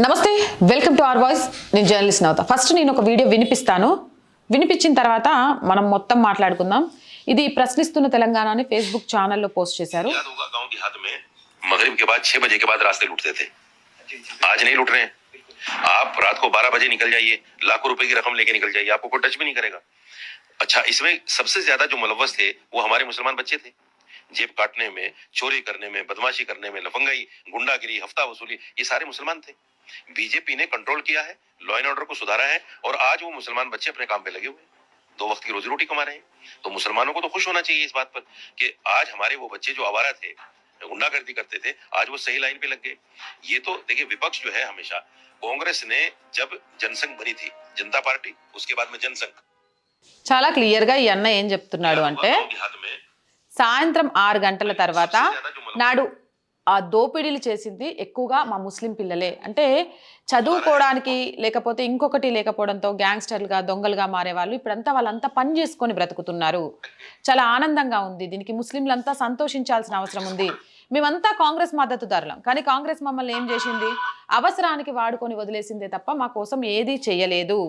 నమస్తే welcome to our voice నేను journalist నవత first నేను ఒక వీడియో వినిపిస్తాను వినిపించిన తర్వాత మనం మొత్తం మాట్లాడుకుందాం ఇది ప్రశ్నిస్తున్న తెలంగాణ అని ఫేస్బుక్ ఛానల్లో పోస్ట్ చేశారు याद होगा गांव देहात में मगरिब के बाद छह बजे के बाद रास्ते लूटते थे आज नहीं लूट रहे हैं आप रात को बारह बजे निकल जाइए लाखों रुपए की रकम लेके निकल जाइए आपको कोई टच भी नहीं करेगा अच्छा इसमें सबसे ज्यादा जो मुलवस थे वो हमारे मुसलमान बच्चे थे जेब काटने में चोरी करने में बदमाशी करने में लफंगाई गुंडागिरी हफ्ता वसूली ये सारे मुसलमान थे बीजेपी ने कंट्रोल किया है लॉ एंड ऑर्डर को सुधारा है और आज वो मुसलमान बच्चे अपने काम पे लगे हुए हैं दो वक्त की रोजी रोटी कमा रहे हैं तो मुसलमानों को तो खुश होना चाहिए इस बात पर कि आज हमारे वो बच्चे जो आवारा थे गुंडागर्दी करते थे आज वो सही लाइन पे लग गए ये तो देखिए विपक्ष जो है हमेशा कांग्रेस ने जब जनसंघ बनी थी जनता पार्टी उसके बाद में जनसंघ చాలా క్లియర్గా ఈ అన్న ఏం చెప్తున్నాడు అంటే गांव देहात में సాయంత్రం ఆరు గంటల తర్వాత నాడు ఆ దోపిడీలు చేసింది ఎక్కువగా మా ముస్లిం పిల్లలే. అంటే చదువుకోవడానికి లేకపోతే ఇంకొకటి లేకపోవడంతో గ్యాంగ్స్టర్లుగా దొంగలుగా మారేవాళ్ళు ఇప్పుడంతా వాళ్ళంతా పని చేసుకొని బ్రతుకుతున్నారు. చాలా ఆనందంగా ఉంది. దీనికి ముస్లింలంతా సంతోషించాల్సిన అవసరం ఉంది. మేమంతా కాంగ్రెస్ మద్దతుదారులం. కానీ కాంగ్రెస్ మమ్మల్ని ఏం చేసింది? అవసరానికి వాడుకొని వదిలేసిందే తప్ప మా కోసం ఏదీ చేయలేదు.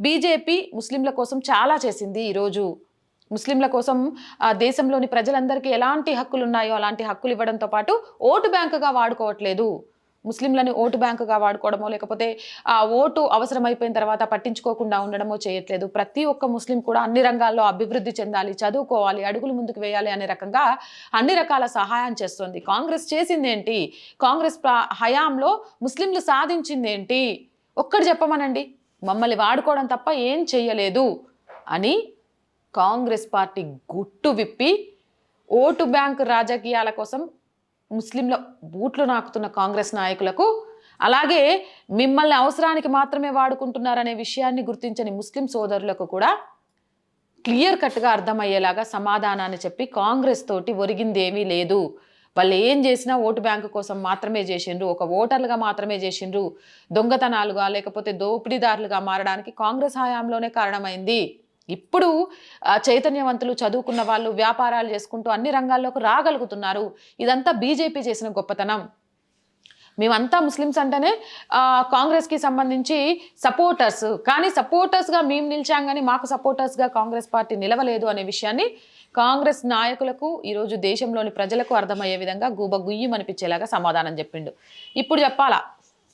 బీజేపీ ముస్లింల కోసం చాలా చేసింది ఈరోజు. ముస్లింల కోసం దేశంలోని ప్రజలందరికీ ఎలాంటి హక్కులు ఉన్నాయో అలాంటి హక్కులు ఇవ్వడంతో పాటు ఓటు బ్యాంకుగా వాడుకోవట్లేదు. ముస్లింలని ఓటు బ్యాంకుగా వాడుకోవడమో లేకపోతే ఆ ఓటు అవసరమైపోయిన తర్వాత పట్టించుకోకుండా ఉండడమో చేయట్లేదు. ప్రతి ఒక్క ముస్లిం కూడా అన్ని రంగాల్లో అభివృద్ధి చెందాలి చదువుకోవాలి అడుగులు ముందుకు వేయాలి అనే రకంగా అన్ని రకాల సహాయం చేస్తుంది. కాంగ్రెస్ చేసింది ఏంటి? కాంగ్రెస్ హయాంలో ముస్లింలు సాధించింది ఏంటి? ఒక్కటి చెప్పమనండి. మమ్మల్ని వాడుకోవడం తప్ప ఏం చెయ్యలేదు అని కాంగ్రెస్ పార్టీ గుట్టు విప్పి ఓటు బ్యాంక్ రాజకీయాల కోసం ముస్లింల బూట్లు నాకుతున్న కాంగ్రెస్ నాయకులకు అలాగే మిమ్మల్ని అవసరానికి మాత్రమే వాడుకుంటున్నారనే విషయాన్ని గుర్తించని ముస్లిం సోదరులకు కూడా క్లియర్ కట్గా అర్థమయ్యేలాగా సమాధానాన్ని చెప్పి కాంగ్రెస్ తోటి ఒరిగింది ఏమీ లేదు. వాళ్ళు ఏం చేసినా ఓటు బ్యాంకు కోసం మాత్రమే చేసిండ్రు ఒక ఓటర్లుగా మాత్రమే చేసిండ్రు. దొంగతనాలుగా లేకపోతే దోపిడీదారులుగా మారడానికి కాంగ్రెస్ హయాంలోనే కారణమైంది. ఇప్పుడు చైతన్యవంతులు చదువుకున్న వాళ్ళు వ్యాపారాలు చేసుకుంటూ అన్ని రంగాల్లోకి రాగలుగుతున్నారు. ఇదంతా బీజేపీ చేసిన గొప్పతనం. మేమంతా ముస్లిమ్స్ అంటేనే కాంగ్రెస్కి సంబంధించి సపోర్టర్స్. కానీ సపోర్టర్స్గా మేము నిలిచాం కానీ మాకు సపోర్టర్స్గా కాంగ్రెస్ పార్టీ నిలవలేదు అనే విషయాన్ని కాంగ్రెస్ నాయకులకు ఈరోజు దేశంలోని ప్రజలకు అర్థమయ్యే విధంగా గూబ అనిపించేలాగా సమాధానం చెప్పిండు. ఇప్పుడు చెప్పాలా?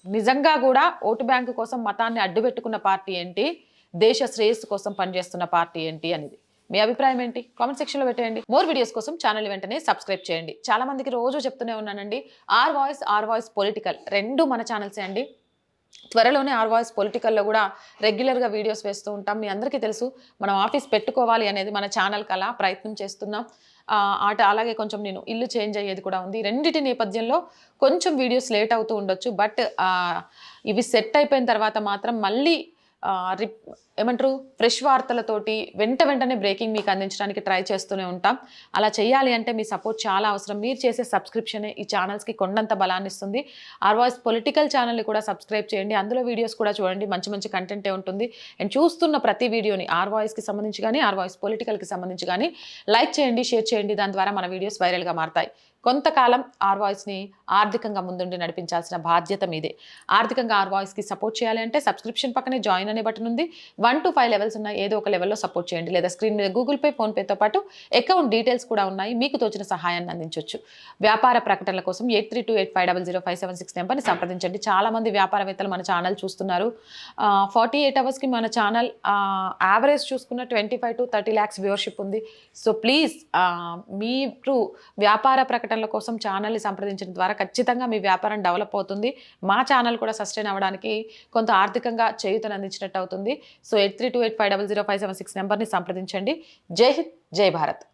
నిజంగా కూడా ఓటు బ్యాంకు కోసం మతాన్ని అడ్డుపెట్టుకున్న పార్టీ ఏంటి? దేశ శ్రేయస్సు కోసం పనిచేస్తున్న పార్టీ ఏంటి అనేది. మీ అభిప్రాయం ఏంటి? కామెంట్ సెక్షన్లో పెట్టేయండి. మోర్ వీడియోస్ కోసం ఛానల్ వెంటనే సబ్స్క్రైబ్ చేయండి. చాలా మందికి రోజు చెప్తూనే ఉన్నానండి. R voice R voice political రెండు మన ఛానల్సే అండి. త్వరలోనే ఆర్ వాయిస్ పొలిటికల్లో కూడా రెగ్యులర్గా వీడియోస్ వేస్తూ ఉంటాం. మీ అందరికీ తెలుసు మనం ఆఫీస్ పెట్టుకోవాలి అనేది మన ఛానల్ కల ప్రయత్నం చేస్తున్నాం. ఆట అలాగే కొంచెం నేను ఇల్లు చేంజ్ అయ్యేది కూడా ఉంది. రెండింటి నేపథ్యంలో కొంచెం వీడియోస్ లేట్ అవుతూ ఉండొచ్చు. బట్ ఇవి సెట్ అయిపోయిన తర్వాత మాత్రం మళ్ళీ రిప్ ఏమంటారు ఫ్రెష్ వార్తలతోటి వెంట వెంటనే బ్రేకింగ్ మీకు అందించడానికి ట్రై చేస్తూనే ఉంటాం. అలా చేయాలి అంటే మీ సపోర్ట్ చాలా అవసరం. మీరు చేసే సబ్స్క్రిప్షనే ఈ ఛానల్స్కి కొండంత బలాన్ని ఇస్తుంది. ఆర్వాయిస్ పొలిటికల్ ఛానల్ని కూడా సబ్స్క్రైబ్ చేయండి. అందులో వీడియోస్ కూడా చూడండి. మంచి మంచి కంటెంటే ఉంటుంది. అండ్ చూస్తున్న ప్రతి వీడియోని ఆర్వాయిస్కి సంబంధించి కానీ ఆర్ వాయిస్ పొలిటికల్కి సంబంధించి కానీ లైక్ చేయండి షేర్ చేయండి. దాని ద్వారా మన వీడియోస్ వైరల్గా మారతాయి. కొంతకాలం ఆర్ వాయిస్ని ఆర్థికంగా ముందుండి నడిపించాల్సిన బాధ్యత మీదే. ఆర్థికంగా ఆర్ వాయిస్కి సపోర్ట్ చేయాలి అంటే సబ్స్క్రిప్షన్ పక్కనే జాయిన్ అనే బటన్ ఉంది. వన్ టు ఫైవ్ లెవెల్స్ ఉన్న ఏదో ఒక లెవెల్లో సపోర్ట్ చేయండి. లేదా స్క్రీన్ మీద గూగుల్ పే ఫోన్పేతో పాటు అకౌంట్ డీటెయిల్స్ కూడా ఉన్నాయి. మీకు తోచిన సహాయాన్ని అందించవచ్చు వ్యాపార ప్రకటనల కోసం eight three two eight five double zero five seven six నెంబర్ని సంప్రదించండి. చాలామంది వ్యాపారవేత్తలు మన ఛానల్ చూస్తున్నారు. ఫార్టీ ఎయిట్ అవర్స్కి మన ఛానల్ యావరేజ్ చూసుకున్న twenty five to thirty lakhs viewership ఉంది సో ప్లీజ్ మీరు వ్యాపార ప్రకటన ప్రకటనల కోసం ఛానల్ని సంప్రదించడం ద్వారా ఖచ్చితంగా మీ వ్యాపారం డెవలప్ అవుతుంది. మా ఛానల్ కూడా సస్టైన్ అవ్వడానికి కొంత ఆర్థికంగా చేయుతను అందించినట్టు అవుతుంది. So eight three two eight five double zero five seven six నెంబర్ని సంప్రదించండి. జై హింద్ జై భారత్.